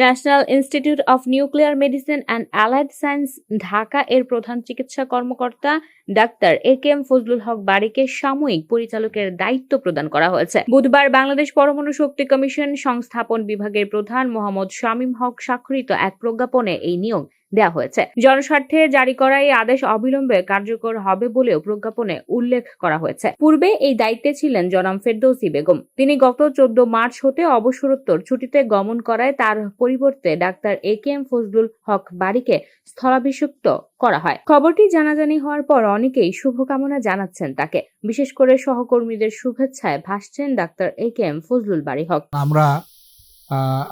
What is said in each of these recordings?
National Institute of Nuclear Medicine and Allied Science, Dhaka এর প্রধান চিকিৎসা কর্মকর্তা doctor A K M Fazlul Haque বাড়িকে সাময়িক পরিচালকের দায়িত্ব প্রদান করা হয়েছে। বুধবার বাংলাদেশ পরমাণু শক্তি কমিশন সংস্থাপন বিভাগের প্রধান মোহাম্মদ শামীম হক স্বাক্ষরিত এক প্রজ্ঞাপনে এই নিয়োগ দেওয়া হয়েছে। জনস্বার্থে জারি করা এই আদেশ অবিলম্বে কার্যকর হবে বলেও প্রজ্ঞাপনে উল্লেখ করা হয়েছে। পূর্বে এই দায়িত্বে ছিলেন জনাম ফেরদৌসি বেগম। তিনি গত চোদ্দ মার্চ হতে অবসরোত্তর ছুটিতে গমন করায় তার পরিবর্তে doctor A K M Fazlul Haque বাড়িকে স্থলাভিষিক্ত করা হয়। খবরটি জানাজানি হওয়ার পর অনেকেই শুভকামনা জানাচ্ছেন তাকে। বিশেষ করে সহকর্মীদের শুভেচ্ছায় ভাসছেন doctor A K M Fazlul Bari Haque. আমরা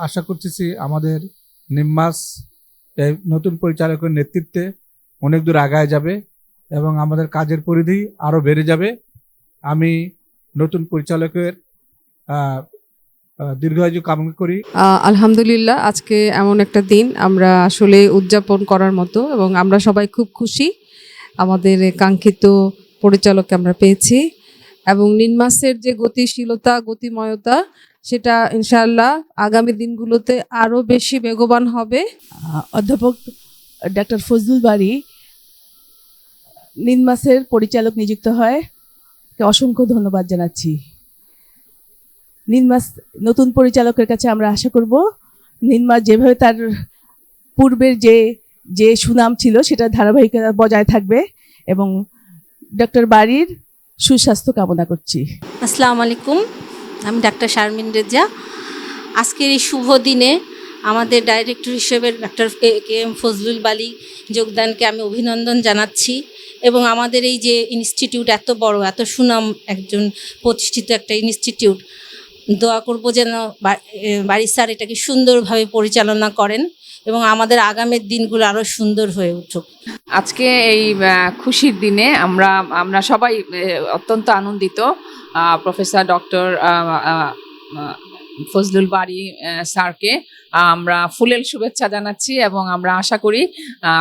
আশা করতেছি আমাদের নিম্মাস এই নতুন পরিচালকের নেতৃত্বে অনেক দূর আগায় যাবে এবং আমাদের কাজের পরিধি আরও বেড়ে যাবে। আমি নতুন পরিচালকের দীর্ঘায়ু কামনা করি। আলহামদুলিল্লাহ, আজকে এমন একটা দিন আমরা আসলে উদযাপন করার মতো এবং আমরা সবাই খুব খুশি। আমাদের কাঙ্ক্ষিত পরিচালককে আমরা পেয়েছি এবং নির্মাসের যে গতিশীলতা, গতিময়তা সেটা ইনশাআল্লাহ আগামী দিনগুলোতে আরও বেশি বেগবান হবে। অধ্যাপক ডাক্তার ফজলুল বাড়ি নিনমাসের পরিচালক নিযুক্ত হয়। অসংখ্য ধন্যবাদ জানাচ্ছি। নিনমাস নতুন পরিচালকের কাছে আমরা আশা করব নিনমাস যেভাবে তার পূর্বের যে যে সুনাম ছিল সেটা ধারাবাহিকতা বজায় থাকবে এবং ডক্টর বাড়ির সুস্বাস্থ্য কামনা করছি। আসসালামু আলাইকুম। আমি ডাক্তার শারমিন রেজা। আজকের এই শুভ দিনে আমাদের ডাইরেক্টর হিসেবে doctor K M Fazlul Bari যোগদানকে আমি অভিনন্দন জানাচ্ছি এবং আমাদের এই যে ইনস্টিটিউট এত বড়, এত সুনাম একজন প্রতিষ্ঠিত একটা ইনস্টিটিউট দোয়া করব যেন বাড়ি স্যার এটাকে সুন্দরভাবে পরিচালনা করেন। এবং আমাদের আগামীর দিনগুলো আরও সুন্দর হয়ে উঠুক। আজকে এই খুশির দিনে আমরা আমরা সবাই অত্যন্ত আনন্দিত। প্রফেসর ডক্টর ফজলুল বাড়ি স্যারকে আমরা ফুলেল শুভেচ্ছা জানাচ্ছি এবং আমরা আশা করি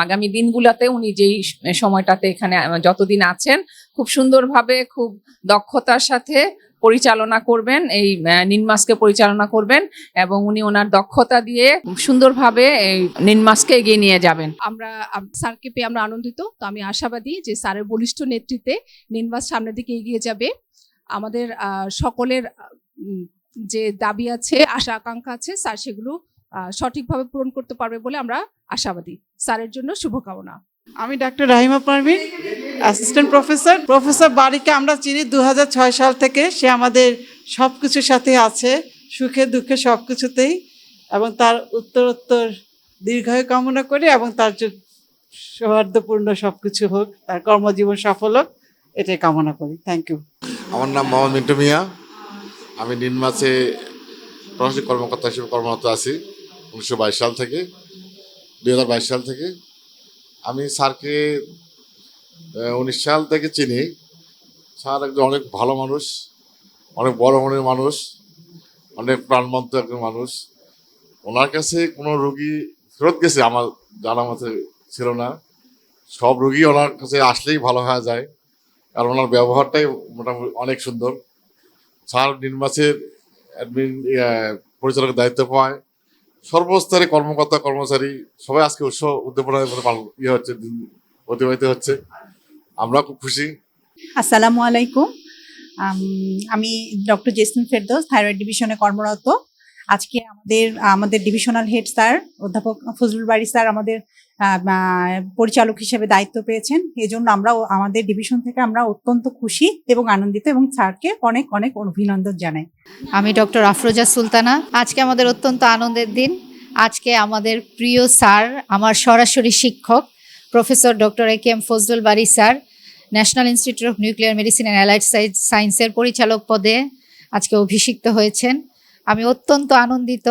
আগামী দিনগুলোতে উনি যেই সময়টাতে এখানে, যতদিন আছেন, খুব সুন্দরভাবে, খুব দক্ষতার সাথে পরিচালনা করবেন এই নিনমাসকে পরিচালনা করবেন এবং উনি ওনার দক্ষতা দিয়ে সুন্দরভাবে এই নিনমাসকে এগিয়ে নিয়ে যাবেন। আমরা স্যারকে পেয়ে আমরা আনন্দিত। তো আমি আশাবাদী যে স্যারের বলিষ্ঠ নেতৃত্বে নির্বাচ সামনের দিকে এগিয়ে যাবে। আমাদের সকলের যে দাবি আছে আশা আকাঙ্ক্ষা আছে স্যার সেগুলো সঠিকভাবে পূরণ করতে পারবে বলে আমরা আশাবাদী। স্যারের জন্য শুভকামনা। আমি doctor Rahima Parvin. Assistant professor professor বারিকে আমরা চিনি দু সাল থেকে সে আমাদের সব কিছুর সাথে আছে, সুখে, দুঃখে সব কিছুতেই এবং তার উত্তরোত্তর দীর্ঘায়ু কামনা করি এবং তার সৌহার্দ্যপূর্ণ সব কিছু হোক, তার কর্মজীবন সফল হোক, এটাই কামনা করি। থ্যাংক ইউ আমার নাম মোহাম্মদ মিন্টু মিয়া। আমি নিনমাসে প্রশাসনিক কর্মকর্তা হিসেবে কর্মরত আছি উনিশশো বাইশ সাল থেকে, দুই হাজার বাইশ সাল থেকে। আমি স্যারকে উনিশ সাল থেকে চিনি। স্যার একজন অনেক ভালো মানুষ, অনেক বড় মনের মানুষ, অনেক প্রাণবন্ত একজন মানুষ। ওনার কাছে কোনো রুগী ফেরত গেছে আমার জানা মতে ছিল না। সব রুগী ওনার কাছে আসলেই ভালো হয়ে যায়। আর ওনার ব্যবহারটাই মোটামুটি অনেক সুন্দর। স্যার নির্বাচের অ্যাডমিন পরিচালকের দায়িত্ব পায়। সর্বস্তরে কর্মকর্তা, কর্মচারী, সবাই আজকে উৎসব পালন ইয়ে হচ্ছে অতিবাহিত হচ্ছে। আমরা খুব খুশি। আসসালামু আলাইকুম। আমি ডক্টর জেসমিন ফেরদৌস থাইরয়েড ডিভিশনে কর্মরত। আজকে আমাদের আমাদের ডিভিশনাল হেড স্যার অধ্যাপক ফজলুল বাড়ি স্যার আমাদের পরিচালক হিসেবে দায়িত্ব পেয়েছেন। এই জন্য আমরা আমাদের ডিভিশন থেকে আমরা অত্যন্ত খুশি এবং আনন্দিত এবং স্যারকে অনেক অনেক অভিনন্দন জানাই। আমি ডক্টর আফরোজা সুলতানা। আজকে আমাদের অত্যন্ত আনন্দের দিন। আজকে আমাদের প্রিয় স্যার আমার সরাসরি শিক্ষক professor doctor A K M Fazlul Bari sir. National institute of nuclear medicine and allied সায়েন্সের পরিচালক পদে আজকে অভিষিক্ত হয়েছেন। আমি অত্যন্ত আনন্দিত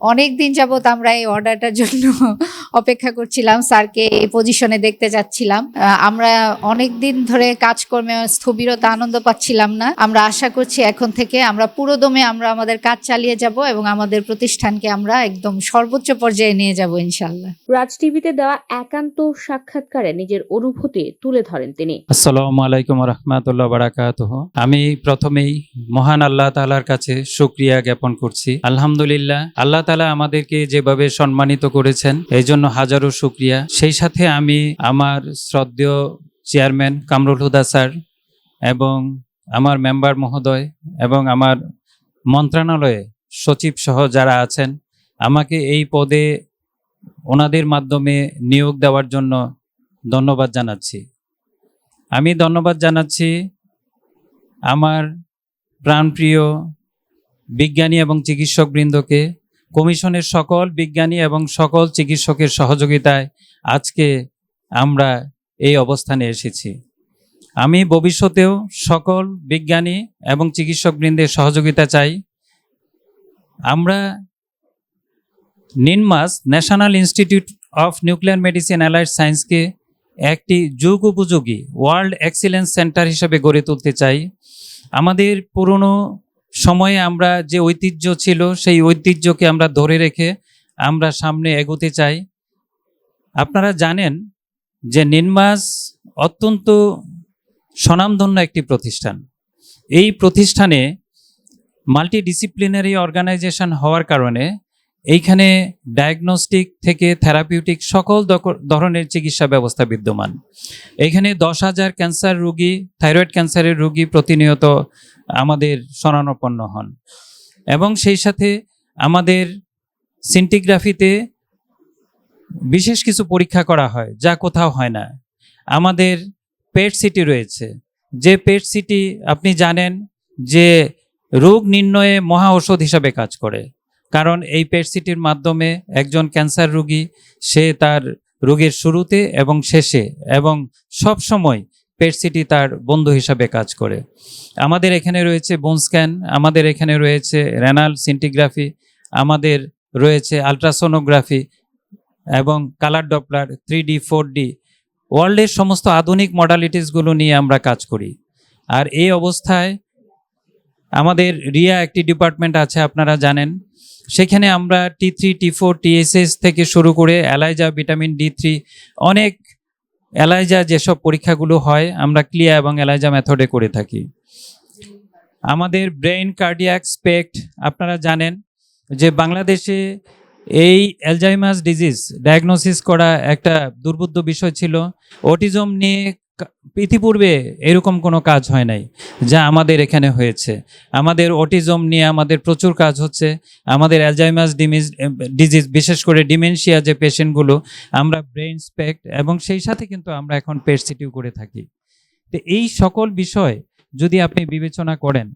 অনেক দিন যাবত আমরা এই অর্ডারটার জন্য অপেক্ষা করছিলাম স্যারকে এই পজিশনে দেখতে যাচ্ছিলাম। আহ, আমরা অনেক দিন ধরে কাজকর্মে স্থবিরতা আনন্দ পাচ্ছিলাম না। আমরা আশা করছি এখন থেকে আমরা পুরোদমে আমরা আমাদের কাজ চালিয়ে যাব এবং আমাদের প্রতিষ্ঠানকে আমরা একদম সর্বোচ্চ পর্যায়ে নিয়ে যাব ইনশাল্লাহ রাজ টিভিতে দেওয়া একান্ত সাক্ষাৎকারে নিজের অনুভূতি তুলে ধরেন তিনি। আসসালামু আলাইকুম রহমতুল্লাহ বারাকাতুহ। আমি প্রথমেই মহান আল্লাহ তাআলার কাছে শুক্রিয়া জ্ঞাপন করছি। আলহামদুলিল্লাহ আল্লাহ তালা আমাদেরকে যেভাবে সম্মানিত করেছেন এই জন্য হাজারো শুক্রিয়া। সেই সাথে আমি আমার শ্রদ্ধেয় চেয়ারম্যান কামরুল হুদা স্যার এবং আমার মেম্বার মহোদয় এবং আমার মন্ত্রণালয়ে সচিব সহ যারা আছেন, আমাকে এই পদে ওনাদের মাধ্যমে নিয়োগ দেওয়ার জন্য ধন্যবাদ জানাচ্ছি। আমি ধন্যবাদ জানাচ্ছি আমার প্রাণপ্রিয় বিজ্ঞানী এবং চিকিৎসকবৃন্দকে কমিশনের সকল বিজ্ঞানী এবং সকল চিকিৎসকের সহযোগিতায় আজকে আমরা এই অবস্থানে এসেছি। আমি ভবিষ্যতেও সকল বিজ্ঞানী এবং চিকিৎসকবৃন্দের সহযোগিতা চাই। আমরা NINMAS national institute of nuclear medicine allied সায়েন্সকে একটি যুগ উপযোগী ওয়ার্ল্ড এক্সিলেন্স সেন্টার হিসেবে গড়ে তুলতে চাই। আমাদের পুরনো সময়ে আমরা যে ঐতিহ্য ছিল, সেই ঐতিহ্যকে আমরা ধরে রেখে আমরা সামনে এগোতে চাই। আপনারা জানেন যে নিনমাস অত্যন্ত স্বনামধন্য একটি প্রতিষ্ঠান। এই প্রতিষ্ঠানে মাল্টিডিসিপ্লিনারি অর্গানাইজেশন হওয়ার কারণে এইখানে ডায়াগনস্টিক থেকে থেরাপিউটিক সকল ধরনের চিকিৎসা ব্যবস্থা বিদ্যমান। এখানে দশ হাজার ক্যান্সার রোগী থাইরয়েড ক্যান্সারের রোগী প্রতিনিয়ত আমাদের শরণাপন্ন হন। এবং সেই সাথে আমাদের সিন্টিগ্রাফিতে বিশেষ কিছু পরীক্ষা করা হয়, যা কোথাও হয় না। আমাদের পেট সিটি রয়েছে। যে পেট সিটি আপনি জানেন যে রোগ নির্ণয়ে মহা ঔষধ হিসাবে কাজ করে। কারণ এই পেট সিটির মাধ্যমে একজন ক্যান্সার রোগী, সে তার রোগের শুরুতে এবং শেষে এবং সব সময় পেট সিটি তার বন্ধু হিসাবে কাজ করে। আমাদের এখানে রয়েছে বোন স্ক্যান আমাদের এখানে রয়েছে রেনাল সিন্টিগ্রাফি আমাদের রয়েছে আলট্রাসোনোগ্রাফি এবং colour Doppler three D four D ওয়ার্ল্ডের সমস্ত আধুনিক মডালিটিসগুলো নিয়ে আমরা কাজ করি। আর এই অবস্থায় আমাদের রিয়া একটি ডিপার্টমেন্ট আছে, আপনারা জানেন। সেখানে আমরা T three T four TSS থেকে শুরু করে অ্যালাইজা ভিটামিন ডি থ্রি অনেক অ্যালাইজা যেসব পরীক্ষাগুলো হয়, আমরা ক্লিয়া এবং এলাইজা মেথডে করে থাকি। আমাদের ব্রেইন কার্ডিয়াক স্পেক্ট আপনারা জানেন যে বাংলাদেশে এই অ্যালজাইমাস ডিজিজ ডায়াগনোসিস করা একটা দুর্বোধ্য বিষয় ছিল। অটিজম নিয়ে ইতিপূর্বে এরকম কোনো কাজ হয় নাই, যা আমাদের এখানে হয়েছে। আমাদের অটিজম নিয়ে আমাদের প্রচুর কাজ হচ্ছে। আমাদের অ্যালজাইমাস ডিমিজ ডিজিজ, বিশেষ করে ডিমেনশিয়া যে পেশেন্টগুলো, আমরা ব্রেইন স্পেক্ট এবং সেই সাথে কিন্তু আমরা এখন পেট সিটিও করে থাকি। তো এই সকল বিষয় যদি আপনি বিবেচনা করেন,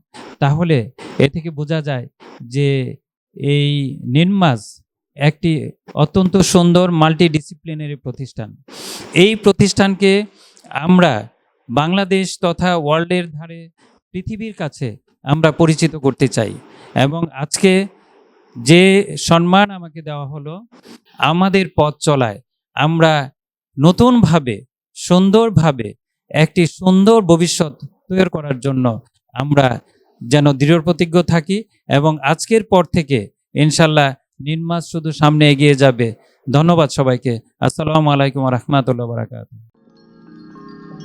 তাহলে এ থেকে বোঝা যায় যে এই নির্মাস একটি অত্যন্ত সুন্দর মাল্টিডিসিপ্লিনারি প্রতিষ্ঠান। এই প্রতিষ্ঠানকে আমরা বাংলাদেশ তথা ওয়ার্ল্ডের ধারে পৃথিবীর কাছে আমরা পরিচিত করতে চাই। এবং আজকে যে সম্মান আমাকে দেওয়া হলো, আমাদের পথ চলায় আমরা নতুনভাবে, সুন্দরভাবে, একটি সুন্দর ভবিষ্যৎ তৈরি করার জন্য আমরা যেন দৃঢ় প্রতিজ্ঞ থাকি এবং আজকের পর থেকে ইনশাল্লাহ নির্মাস শুধু সামনে এগিয়ে যাবে। ধন্যবাদ সবাইকে। আসসালামু আলাইকুম রহমতুল্লাহ বারাকাত